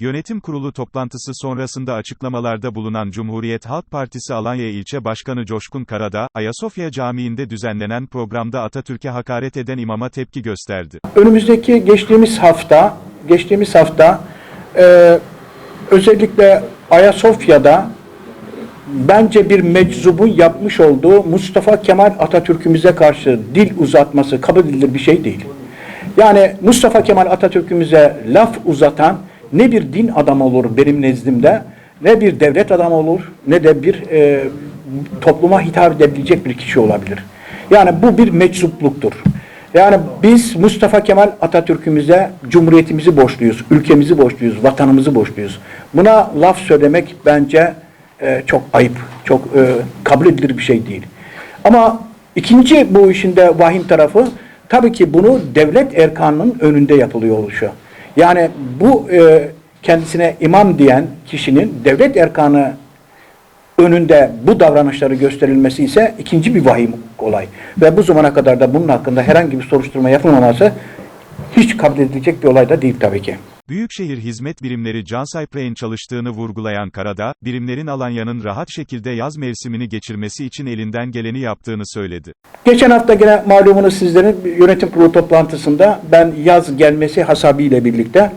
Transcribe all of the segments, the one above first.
Yönetim kurulu toplantısı sonrasında açıklamalarda bulunan Cumhuriyet Halk Partisi Alanya İlçe Başkanı Coşkun Karadağ, Ayasofya Camii'nde düzenlenen programda Atatürk'e hakaret eden imama tepki gösterdi. Önümüzdeki geçtiğimiz hafta, geçtiğimiz hafta e, özellikle Ayasofya'da bence bir meczubun yapmış olduğu Mustafa Kemal Atatürk'ümüze karşı dil uzatması kabul edilir bir şey değil. Yani Mustafa Kemal Atatürk'ümüze laf uzatan ne bir din adamı olur benim nezdimde, ne bir devlet adamı olur, ne de bir e, topluma hitap edebilecek bir kişi olabilir. Yani bu bir meczupluktur. Yani biz Mustafa Kemal Atatürk'ümüze cumhuriyetimizi borçluyuz, ülkemizi borçluyuz, vatanımızı borçluyuz. Buna laf söylemek bence e, çok ayıp, çok e, kabul edilir bir şey değil. Ama ikinci bu işin de vahim tarafı tabii ki bunu devlet erkanının önünde yapılıyor oluşu. Yani bu e, kendisine imam diyen kişinin devlet erkanı önünde bu davranışları gösterilmesi ise ikinci bir vahim olay. Ve bu zamana kadar da bunun hakkında herhangi bir soruşturma yapılmaması hiç kabul edilecek bir olay da değil tabii ki. Büyükşehir Hizmet Birimleri Can Saypray'ın çalıştığını vurgulayan Karadağ, birimlerin Alanya'nın rahat şekilde yaz mevsimini geçirmesi için elinden geleni yaptığını söyledi. Geçen hafta gene malumunuz sizlerin yönetim kurulu toplantısında ben yaz gelmesi hasabiyle birlikte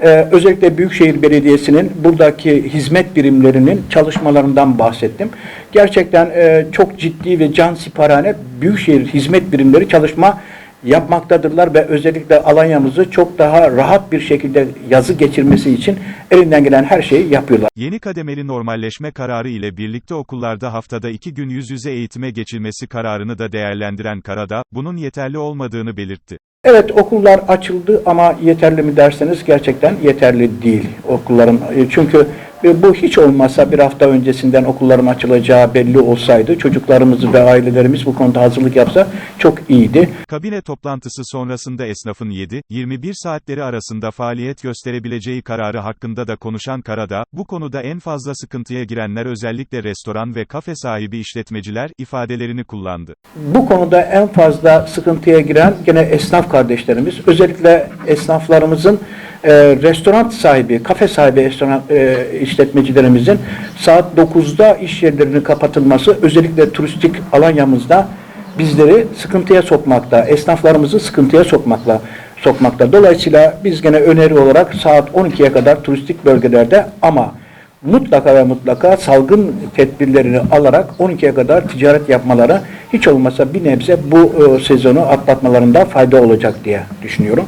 e, özellikle Büyükşehir Belediyesi'nin buradaki hizmet birimlerinin çalışmalarından bahsettim. Gerçekten e, çok ciddi ve can siparhane Büyükşehir hizmet birimleri çalışma yapmaktadırlar ve özellikle Alanya'mızı çok daha rahat bir şekilde yazı geçirmesi için elinden gelen her şeyi yapıyorlar. Yeni kademeli normalleşme kararı ile birlikte okullarda haftada iki gün yüz yüze eğitime geçilmesi kararını da değerlendiren Karadağ, bunun yeterli olmadığını belirtti. Evet okullar açıldı ama yeterli mi derseniz gerçekten yeterli değil okulların. E, Çünkü e, bu hiç olmazsa bir hafta öncesinden okulların açılacağı belli olsaydı çocuklarımız ve ailelerimiz bu konuda hazırlık yapsa çok iyiydi. Kabine toplantısı sonrasında esnafın 7-21 saatleri arasında faaliyet gösterebileceği kararı hakkında da konuşan Karadağ, bu konuda en fazla sıkıntıya girenler özellikle restoran ve kafe sahibi işletmeciler ifadelerini kullandı. Bu konuda en fazla sıkıntıya giren gene esnaf kardeşlerimiz, özellikle esnaflarımızın e, restoran sahibi, kafe sahibi restoran, e, işletmecilerimizin saat 9'da iş yerlerinin kapatılması özellikle turistik Alanya'mızda bizleri sıkıntıya sokmakta, esnaflarımızı sıkıntıya sokmakla sokmakta. Dolayısıyla biz gene öneri olarak saat 12'ye kadar turistik bölgelerde ama mutlaka ve mutlaka salgın tedbirlerini alarak 12'ye kadar ticaret yapmaları hiç olmasa bir nebze bu e, sezonu atlatmalarında fayda olacak diye düşünüyorum.